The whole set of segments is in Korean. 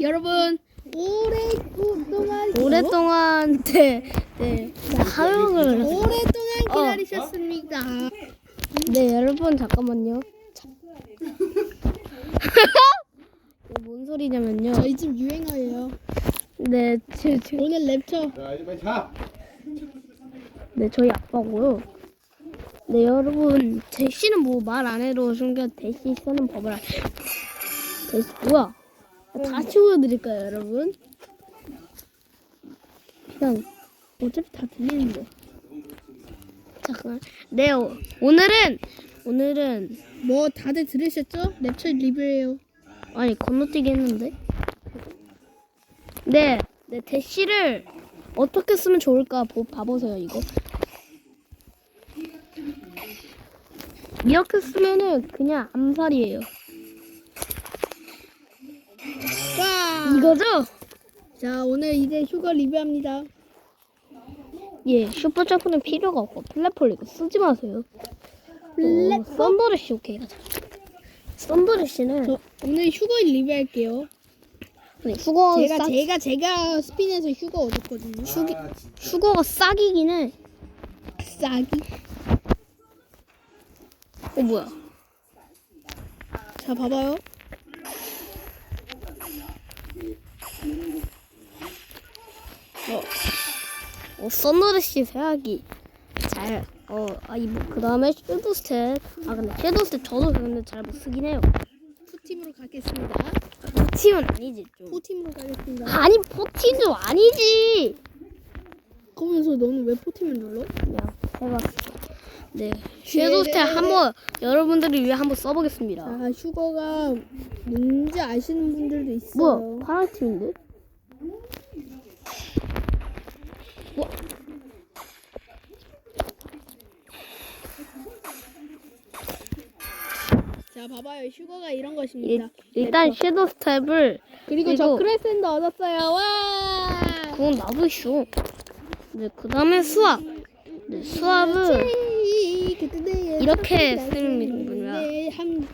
여러분 오랫동안 오랫동안 네, 네 사용을 오랫동안 어. 기다리셨습니다. 네 여러분 잠깐만요. 참. 이게 뭔 소리냐면요. 저희 집 유행어예요. 네, 제, 제, 오늘 랩처 자 이제 빨리 자. 네 저희 아빠고요. 네 여러분 대시는 뭐 말 안 해도 숨겨 대시 쓰는 법을 알. 대시 뭐야? 다시 보여드릴까요 여러분? 그냥 어차피 다 들리는데. 잠깐. 네 오- 오늘은 오늘은 뭐 다들 들으셨죠? 랩처 리뷰예요. 아니 건너뛰기 했는데. 네, 네 대시를 어떻게 쓰면 좋을까 보, 봐보세요 이거. 이렇게 쓰면은 그냥 암살이에요. 이거죠? 자 오늘 이제 휴가 리뷰합니다. 예, 슈퍼점프는 필요가 없고 플랫폴 이거 쓰지 마세요. 플랫- 어, 오케이 가자. 썬더래쉬는 저 오늘 휴가 리뷰할게요. 아니, 휴거 제가 싸, 제가 제가 스핀에서 휴가 얻었거든요. 아, 진짜. 휴거가 해. 싸기. 어 뭐야? 자 봐봐요. 어, 썬더래쉬 세하기 잘, 어, 아, 이, 뭐, 그 다음에 섀도우 스텝. 아, 근데 섀도우 스텝 저도 근데 잘 못 쓰긴 해요. 투팀으로 가겠습니다. 포팀은 아니지, 좀. 포팀으로 가겠습니다. 아니, 포팀도 아니지! 그러면서 너는 왜 포팀을 눌러? 그냥 해봤어. 네. 섀도우 스텝 한번, 여러분들을 위해 한번 써보겠습니다. 아 휴가가 뭔지 아시는 분들도 있어요. 뭐야, 파란 팀인데? 자 봐봐요 휴가가 이런 것입니다. 일, 일단 섀도우 스텝을, 그리고 저 그리고- 크레센도 얻었어요. 와. 그건 나도 있어. 네, 그 다음에 수압. 네, 수압은, 이렇게 쓰는 거야. 네, 한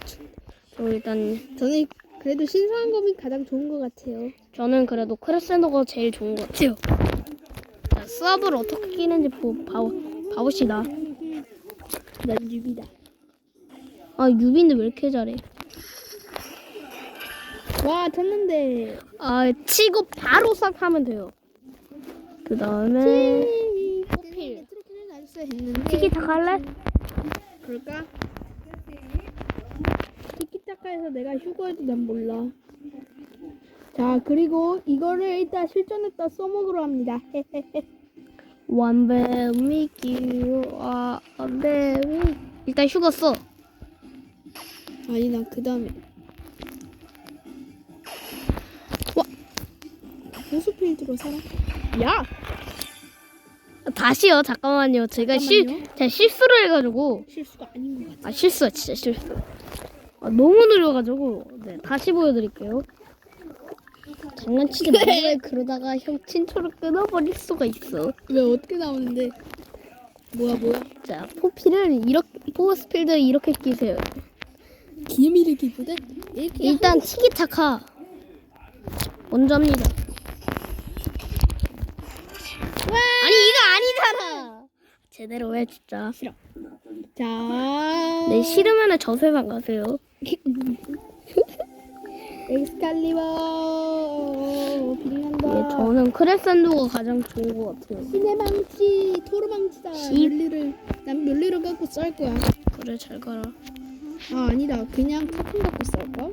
저 일단, 저는 그래도 신선한 검이 가장 좋은 것 같아요. 저는 그래도 크레센더가 제일 좋은 것 같아요. 자, 수압을 어떻게 끼는지 보, 봐, 봐봅시다. 난 유비다. 아, 유비인데 왜 이렇게 잘해? 와 쳤는데. 아, 치고 바로 싹 하면 돼요. 그 다음에, 했는데. 티키타카 할래? 그럴까? 티키타카에서 내가 휴가해도 난 몰라. 자 그리고 이거를 일단 실전에다 써먹으러 합니다. One bell make you a baby. 일단 휴가 써. 아니 난 그 다음에 와 보스필드로 살아 야 다시요, 잠깐만요. 제가 실, 잠깐만요. 제가 실수를 해가지고. 실수가 아닌 것 같아 아, 실수야, 진짜 실수. 아, 너무 느려가지고. 네, 다시 보여드릴게요. 장난치지 말고 그러다가 형 친초를 끊어버릴 수가 있어. 왜 어떻게 나오는데 뭐야 뭐야 자, 포피를 이렇게, 포스필드 이렇게 끼세요. 기미를 기보다 이렇게 일단 티키타카 먼저 합니다. 아니 이거 아니잖아. 제대로 해 진짜. 싫어 자 네 싫으면은 저 세상 가세요. 엑스칼리버. 빛난다. 예, 저는 크레센도가 가장 좋은 것 같아요. 신의 망치 토르 망치다. 시- 멸리를 난 멸리를 갖고 쌀 거야. 그래 잘 가라. 아 아니다. 그냥 타품 갖고 쌀까?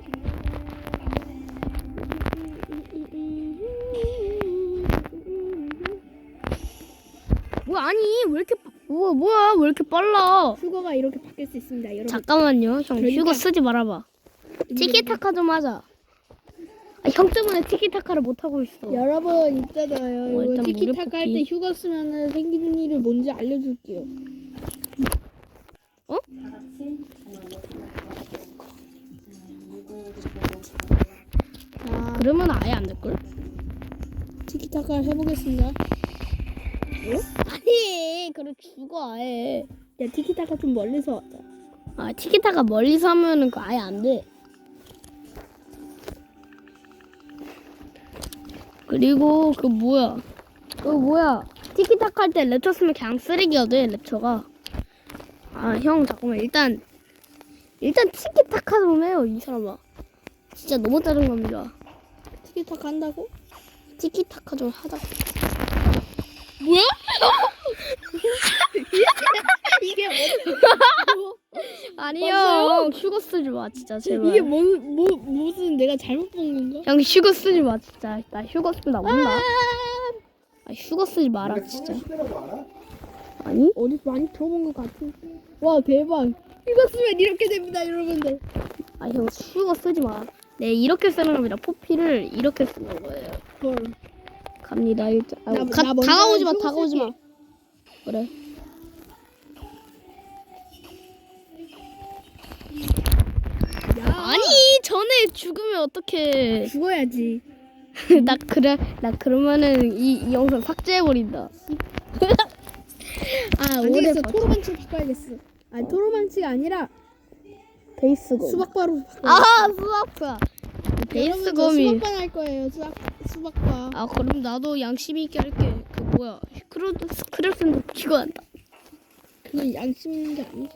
뭐 아니 왜 이렇게 빠- 뭐야 뭐야 왜 이렇게 빨라? 휴거가 이렇게 바뀔 수 있습니다 여러분. 잠깐만요. 형 그러니까- 휴거 쓰지 말아봐. 티키타카 좀 하자. 아, 형 때문에 티키타카를 못 하고 있어. 여러분 있잖아요. 어, 이거 일단 티키타카 할 때 무릎 휴가 쓰면은 생기는 일을 뭔지 알려줄게요. 어? 자, 그러면 아예 안 될 걸? 티키타카 해보겠습니다. 아니 그래 죽어 아예. 야, 티키타카 좀 멀리서 왔다. 아 티키타카 멀리서 하면은 그 아예 안 돼. 그리고 그 뭐야? 그 뭐야? 티키타카 할 때 랩터 쓰면 그냥 쓰레기가 돼 랩터가. 아 형 잠깐만 일단 일단 티키타카 좀 해요 이 사람아. 진짜 너무 짜증납니다. 티키타카 한다고? 티키타카 좀 하자. 뭐야? 이게 뭐? 아니요? 휴거 쓰지 마 진짜 제발. 이게 뭐, 뭐 무슨 내가 잘못 본 건가? 형 휴거 쓰지 마 진짜. 나 휴거 쓰면 나 혼나. 아 휴거 쓰지 마라 진짜. 아니? 어디서 많이 들어본 것 같은. 와 대박. 이거 쓰면 이렇게 됩니다, 여러분들. 아 형 휴거 쓰지 마. 네 이렇게 쓰는 겁니다. 포피를 이렇게 쓰는 거예요. 헐. 갑니다 일단. 아, 나- 가, 나 먼저 다가오지 마 휴거 다가오지 마. 쓸게. 그래. 죽으면 어떡해. 죽어야지. 나 그래 나 그러면은 이, 이 영상 삭제해 버린다. 아안 되겠어. 봐. 토로망치 바꿔야겠어. 아 토로망치가 아니라 베이스검. 수박바로 바꿔. 아 수박파. 베이스검이. 수박바 할 거예요. 수박 수박바. 아 그럼 나도 양심 있게 할게. 그 뭐야 스크래도 스크래프는 기가 한다. 그건 양심 있는 게 아니야.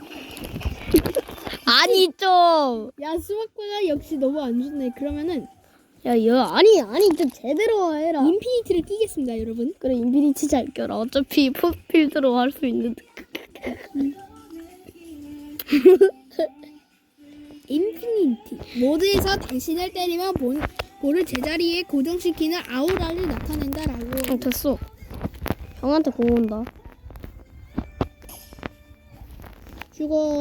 아니 좀. 야 수박바가 역시 너무 안 좋네. 그러면은 야, 야, 아니, 아니, 좀 제대로 해라. 인피니티를 끼겠습니다, 여러분. 그래, 인피니티 잘 껴라. 어차피 포필드로 할 수 있는데. 인피니티 모드에서 당신을 때리면 본, 볼을 제자리에 고정시키는 아우라를 나타낸다라고. 어, 됐어. 형한테 공 온다. 죽어.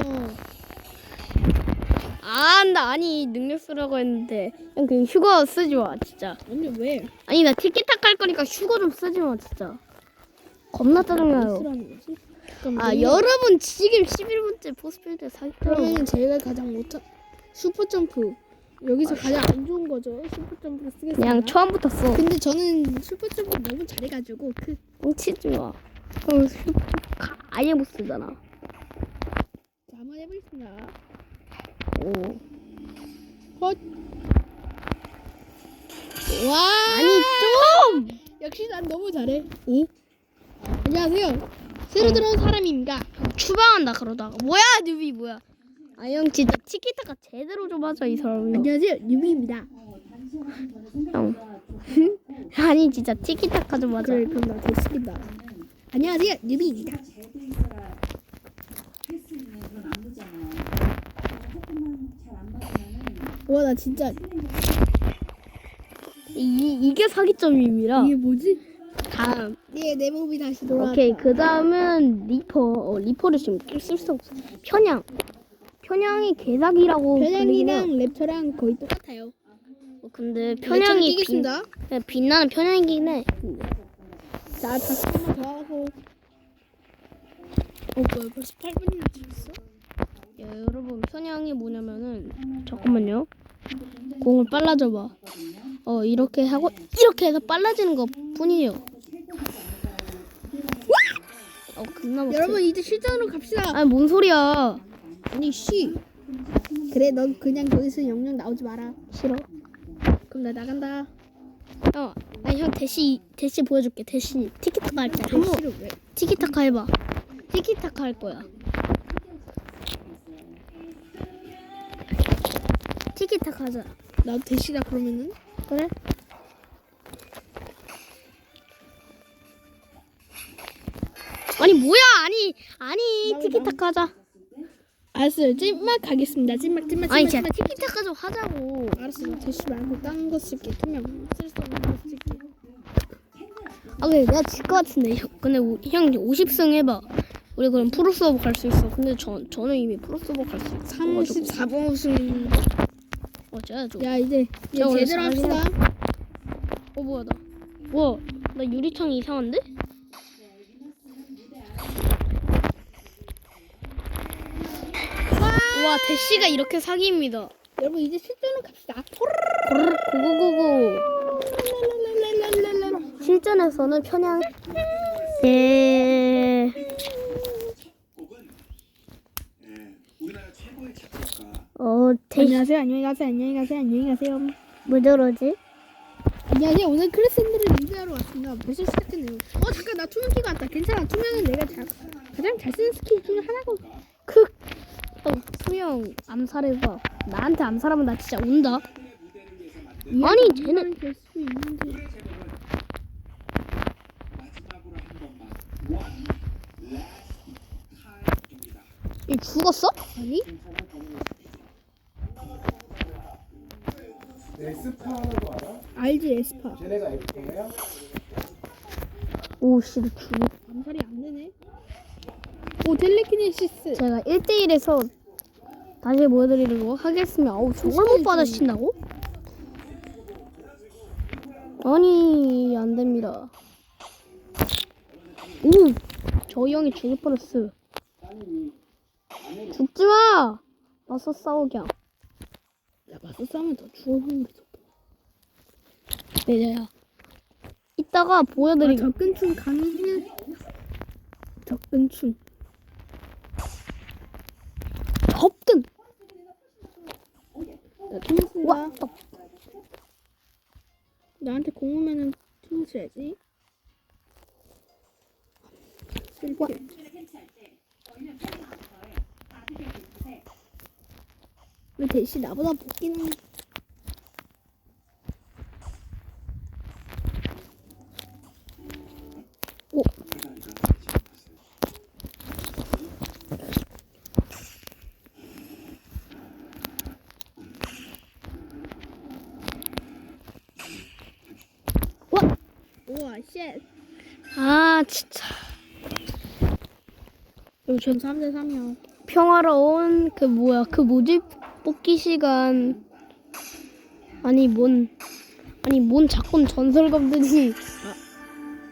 아, 나 아니, 능력 쓰라고 했는데. 형, 그냥 휴거 쓰지 마, 진짜. 근데 왜? 아니, 나 티키타카 할 거니까 휴거 좀 쓰지 마, 진짜. 겁나 짜증나요. 아, 여러분, 지금 11분째 포스필드 사기죠. 그러면 제가 가장 못한 슈퍼 점프. 여기서 가장 안 좋은 거죠. 슈퍼 점프를 쓰겠습니다. 그냥 처음부터 써. 근데 저는 슈퍼 점프 너무 잘해가지고 그 뻥치지 마. 형, 휴- 가- 아예 못 쓰잖아. 자, 한번 해보겠습니다. 오. 헛. 와. 아니, 좀! 역시 난 너무 잘해. 오. 안녕하세요. 새로 들어온 사람입니다. 추방한다 그러다가 뭐야 뉴비 뭐야 아 형 진짜 티키타카 제대로 좀 하자 이 사람이 안녕하세요. 유비입니다. 형 아니 진짜 티키타카 좀 하자 그래 그럼 나 됐습니다. 안녕하세요. 유비입니다. 와 나 진짜 이, 이게 사기점입니다 이게 뭐지? 다음 네, 내 몸이 다시 돌아왔다. 오케이 그 다음은 리퍼 어, 리퍼를 지금 쓸수 없어 편향 편향이 개사기라고 편향이랑 랩터랑 거의 똑같아요. 어, 근데 편향이 끼겠습니다. 그냥 빛나는 편향이긴 해. 자, 다시 한번 더 하고. 어, 뭐야, 벌써 8분이나 지났어? 야, 여러분 편향이 뭐냐면은 잠깐만요 공을 빨라져 봐 어 이렇게 하고 이렇게 해서 빨라지는 것 뿐이에요 어 그나마 여러분, 이제 실전으로 갑시다. 아니 뭔 소리야 아니, 씨. 그래, 넌 그냥 거기서 영영 나오지 마라. 싫어 그럼 나 나간다. 어 아니 형 대시 대시 보여줄게 대시 티키타카 할때 한번? 티키타카 해봐 티키타카 할 거야 티키타카 하자 나도 대시다, 그러면은. 그래? 아니 뭐야 아니 아니 나- 티키타카 하자 알았어요. 찐막 가겠습니다. 찐막, 찐막, 찐막. 아니 진짜 찐막. 티키타카 좀 하자고 알았어. 나 대시 말고 딴거 쓸게. 투명. 쓸수 없는 거 쓸게. 아 근데 내가 질 것 같은데 형, 근데 우- 형 50승 해봐 우리 그럼 프로 서버 갈 수 있어 근데 저, 저는 이미 프로 서버 갈 수 있어 34번 우승. 어째야죠 야, 이제, 이제 제가 원래 제대로 합시다. 어 뭐야 나 뭐야 나 유리창이 이상한데? 와 대시가 이렇게 사기입니다 여러분, 이제 실전으로 갑시다. 고르르 고고고고 실전에서는 편향 예 우리나라 최고의 작곡가 어, 대시 안녕하세요. 안녕히 가세요. 안녕히 가세요. 안녕히 가세요. 왜 저러지? 안녕하세요. 오늘 클래스들을 리뷰하러 왔습니다. 벌써 시작했네요. 어 잠깐 나 투명 키가 왔다. 괜찮아. 투명은 내가 자, 가장 잘 쓰는 스킬 중에 하나고. 크. 또 수영 암살해서 나한테 암살하면 나 진짜 운다. 아니, 쟤는- 될수 있는데. 이 죽었어? 아니? 에스파라고 알아? 알지 에스파. 쟤네가 에스파야? 오씨 죽. 암살이 안 되네. 오 텔레키네시스. 제가 1대1에서 다시 보여드리도록 하겠습니다. 어우, 저걸 못 받아친다고? 아니, 안 됩니다. 오! 저 형이 죽을 뻔했어. 죽지 마! 맞서 그 맞서 싸우면 더 죽어보는 게 좋다. 내자야. 이따가 아, 보여드리, 접근충 가능해. 접근충. 접근! 나. 와, 떡. 나한테 공 오면은 투명스야지. 와. 왜 대신 나보다 복귀는 오, 와! 우와 쉣. 아, 진짜. 요즘 3대 3이야. 평화로운 그 뭐야 그 뭐지 뽑기 시간. 아니 뭔 아니 뭔 자꾸 전설 검들이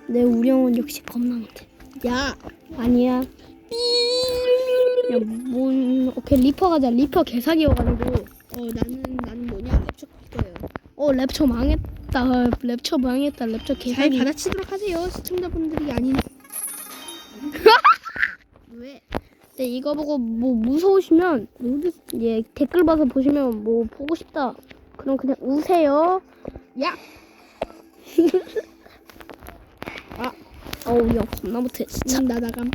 내 우령은 역시 겁나 못해 야. 아니야. 야뭔 오케이 리퍼 가자. 리퍼 개사기여가지고. 어 나는 나는 뭐냐? 랩처 갈 거예요. 어 랩처 망했다. 랩처 망했다. 랩처 잘 개사기. 받아치도록 하세요 시청자분들이 아닌. 네, 이거 보고 뭐 무서우시면 모두 예 댓글 봐서 보시면 뭐 보고 싶다. 그럼 그냥 우세요. 야. 아 어우 야 겁나 못해. 진짜. 나 나감.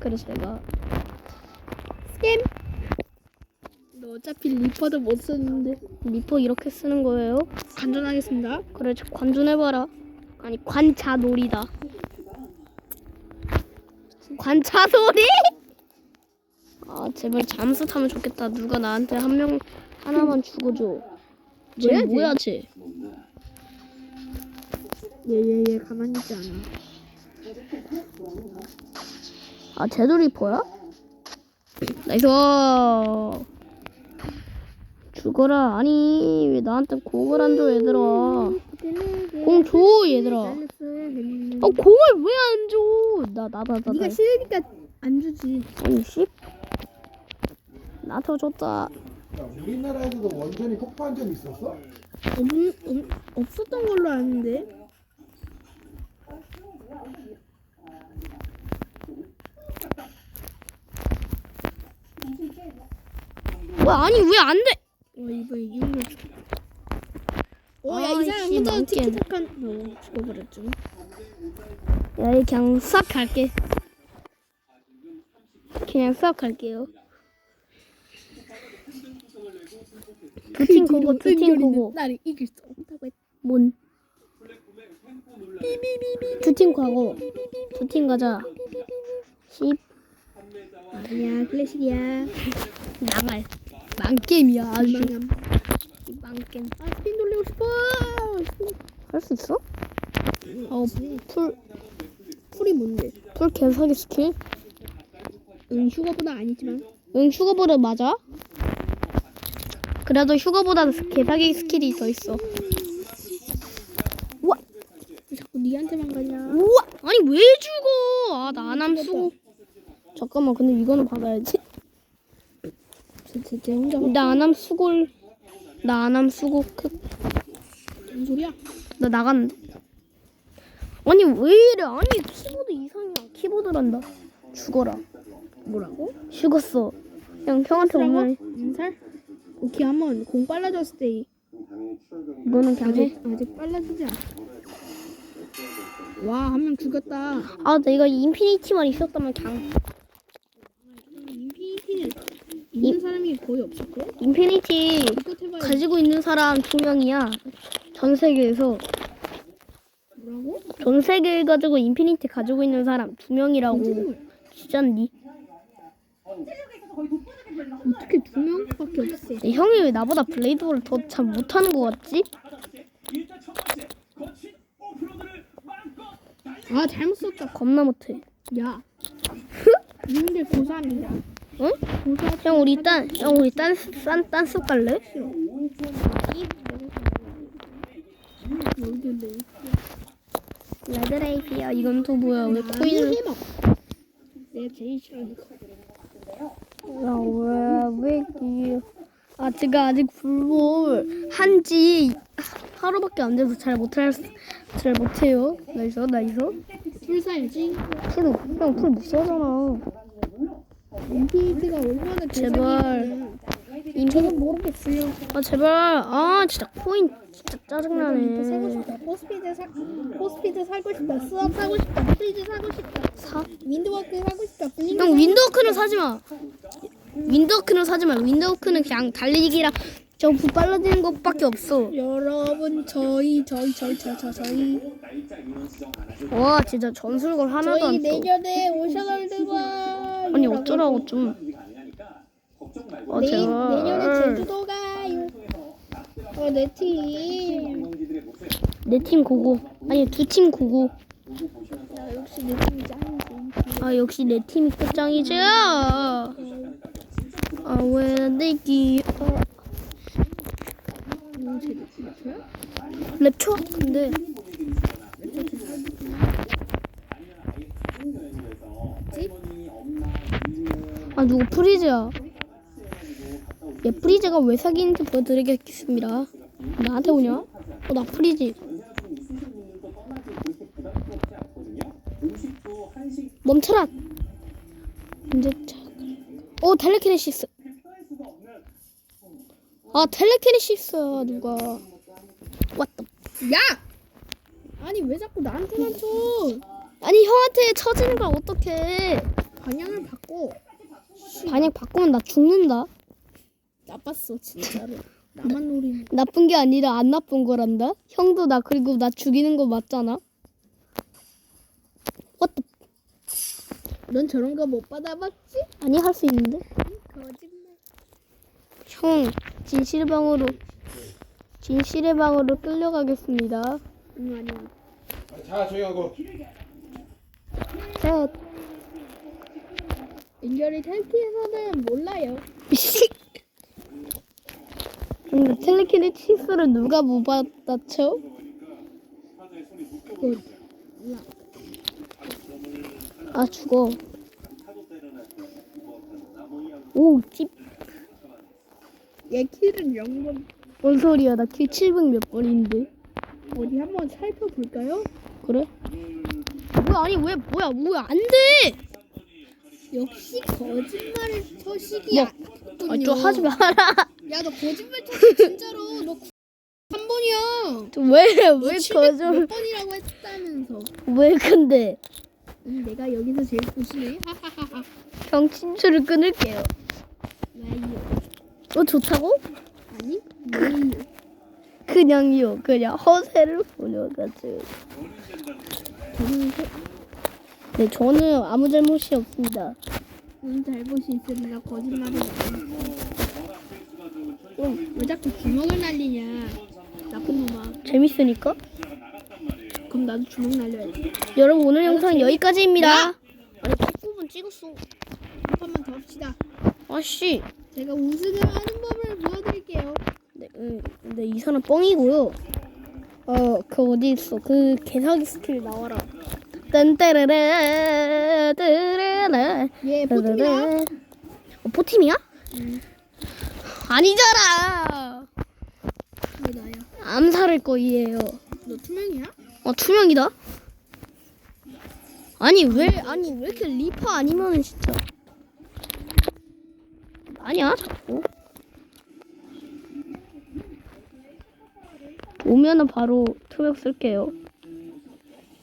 그래서 내가 스캠. 너 어차피 리퍼도 못 쓰는데. 리퍼 이렇게 쓰는 거예요? 간전하겠습니다. 그래 저 관전해봐라. 아니 관자놀이다. 관자놀이 아 제발 잠수 타면 좋겠다 누가 나한테 한 명 하나만 죽어줘 쟤 뭐야, 쟤? 뭐야 쟤 얘얘 얘 가만히 있지 않아. 아, 리퍼야? 나이스. 죽어라. 아니, 왜 나한테 공을 안 줘, 얘들아. 공 줘, 얘들아. 어, 공을 왜 안 줘? 나, 나, 나, 나. 네가 나. 싫으니까 안 주지. 아니, 씨. 나도 줬다. 야, 우리나라에서도 원전이 폭파한 적 있었어? 없, 없, 없었던 걸로 아는데. 왜, 아니, 왜 안 돼? 어 이번에 이용료 줘. 어야 이 아이씨, 사람 혼자 어 죽어버렸죠. 야, 얘 그냥 싹 갈게. 그냥 싹 갈게요. 두팀 고고, 두팀 고고. 나를 이길 수 없다고 했. 뭔? 두팀 가고 두팀 가자. 10 아니야 클래식이야. 나갈. 망게임이야. 망함. 망게임. 아 스핀 돌리고 싶어. 할 수 있어? 어 풀, 풀이 뭔데? 풀 개사기 스킬? 응 휴가보다 아니지만. 응 휴가보다 맞아? 그래도 휴가보다 개사기 스킬이 더 있어. 우와, 자꾸 니한테만 가냐. 우와, 아니 왜 죽어? 아 나남 수고. 잠깐만, 근데 이거는 받아야지. 쟤, 쟤 혼자 나 안함 수골. 나 안함 수고. 크. 무슨 소리야? 나 나갔는데. 아니 왜 이래? 아니 키보드 이상이야. 키보드란다. 죽어라. 뭐라고? 죽었어. 그냥 형한테? 오늘 인살? 오케이 한번 공 빨라졌을 때 이거는. 아직 아직 빨라지지 않아. 와 한 명 죽였다. 아 내가 인피니티만 있었다면 그냥 인피니티는 있는 사람이 거의 없었고. 인피니티 이것 해봐야 가지고 있는 사람 두 명이야. 전 세계에서 뭐라고? 전 세계 가지고 인피니티 가지고 있는 사람 두 명이라고. 진짜니? 어떻게 두 명밖에 없어? 내 형이 왜 나보다 블레이드볼을 더 잘 못하는 것 같지? 아 잘못 썼다. 겁나 못해. 야. 님들 고3이다. 응? 고3 형 우리 딴, 형 우리 딴스, 딴, 딴스 갈래? 내 레드레이피야 이건 또 뭐야 왜 코인을 힘 내가 제일 싫어하는 거. 야왜왜 이... 아 제가 아직 불볼 한지 하루밖에 안 돼서 잘 못할 수- 잘 못해요 나이서 나이서 풀 사야지. 풀형풀못 써잖아 인피니트가 얼마나 제발. 대박이야. 저건 모르겠어요. 아 제발 아 진짜 코인 진짜 짜증나네 싶다. 포스피드 사 포스피드 사고 싶다. 스왑 사고 싶다. 프리즈 사고 싶다. 사? 윈드워크 사고 싶다. 형 윈도우크는 사지 마 윈도우크는 사지 마 윈도우크는 그냥 달리기랑 점프 빨라지는 것밖에 없어 여러분 저희 저희 저희 저희 저희 저희 와 진짜 전술걸 하나도 저희 안. 내년에 오셔널드가 아니 어쩌라고 좀. 아 내, 내년에 제발. 제주도 가요. 어, 내 팀. 내 팀 고고. 아니 두 팀 고고. 야, 역시 내 팀이 짱이지. 아 역시 내 팀이 끝장이지. 아 왜 내기 어? 랩초 근데 아 누구 프리즈야? 얘 프리즈가 왜 사귀는지 보여드리겠습니다. 나한테 오냐? 어 나 프리즈. 멈춰라. 이제 자. 오 텔레키네시스. 아 텔레키네시스야 누가? 왔다. 야! 아니, 왜 자꾸 나한테만 쳐? 아니 형한테 처지는 걸 어떡해? 방향을 바꿔. 만약 바꾸면 나 죽는다. 나빴어, 진짜로. 나만 노리는. 나쁜 게 아니라 안 나쁜 거란다. 형도 나 그리고 나 죽이는 거 맞잖아. The... 넌 저런 거 못 받아봤지? 아니 할 수 있는데? 거짓말. 형 진실의 방으로 진실의 방으로 끌려가겠습니다. 아니야. 자 저희 하고 자, 인결이 텔키에서는 몰라요. 씨. 근데 텔레키네시스를 누가 못 받았죠? 아 죽어. 오, 찝. 얘 킬은 0번. 뭔 소리야? 나킬700 몇 번인데. 어디 한번 살펴볼까요? 그래? 뭐야 아니 왜 뭐야 뭐야 안 돼! 역시 거짓말을 서식이 뭐? 아군요. 아, 좀 하지 마라. 야, 너 거짓말 쳤어, 진짜로. 너 3번이야. 왜왜 몇 거절? 번이라고 했다면서. 왜 근데 음, 내가 여기서 제일. 형 친추를 끊을게요. 어 좋다고? 아니, 나이요. 그냥요 그냥 허세를 부려가지고. 네 저는 아무 잘못이 없습니다. 넌 잘못이 있으니까 거짓말을. 어, 왜 자꾸 주먹을 날리냐. 나쁜 놈아. 재밌으니까. 그럼 나도 주먹 날려야지. 여러분 오늘 영상 여기까지입니다. 아니 19분 찍었어. 한 판만 더 합시다. 아씨. 제가 우승을 하는 법을 보여드릴게요. 네, 음, 근데 이 사람 뻥이고요. 어, 그 어디 있어? 그 개사기 스킬 나와라. 딴따라라 따라라 얘 포트야. 어, 포팀이야? 응. 아니잖아. 왜 나야? 암살할 거이에요. 너 투명이야? 어, 투명이다. 아니 왜 아니 왜 이렇게 리퍼 아니면은 진짜 아니야 자꾸 오면은 바로 투명 쓸게요.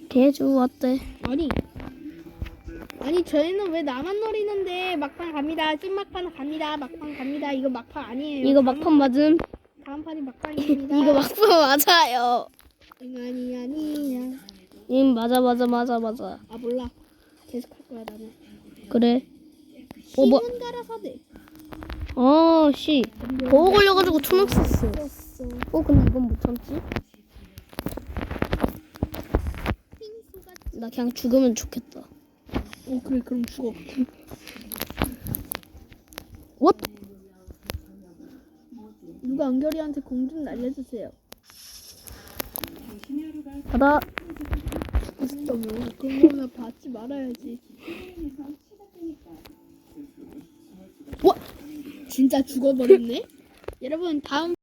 개주 어때? 아니 아니 저희는 왜 나만 노리는데 막판 갑니다 찐막판 갑니다 막판 갑니다 이거 막판 아니에요 이거 막판 맞음? 다음 판이 막판입니다 이거 막판 맞아요. 아니 아니야 응 맞아 맞아 맞아 맞아. 아 몰라 계속 할 거야 나는 그래. 어, 뭐- 신문 갈아서 돼 어 씨. 보호 걸려가지고 투명 썼어. 어 근데 이건 못 참지? 나 그냥 죽으면 좋겠다. 어 그래 그럼 죽어 What? 누가 은결이한테 공 좀 날려주세요 받아. 있었다며 그런 거는 받지 말아야지 와 진짜 죽어버렸네. 여러분 다음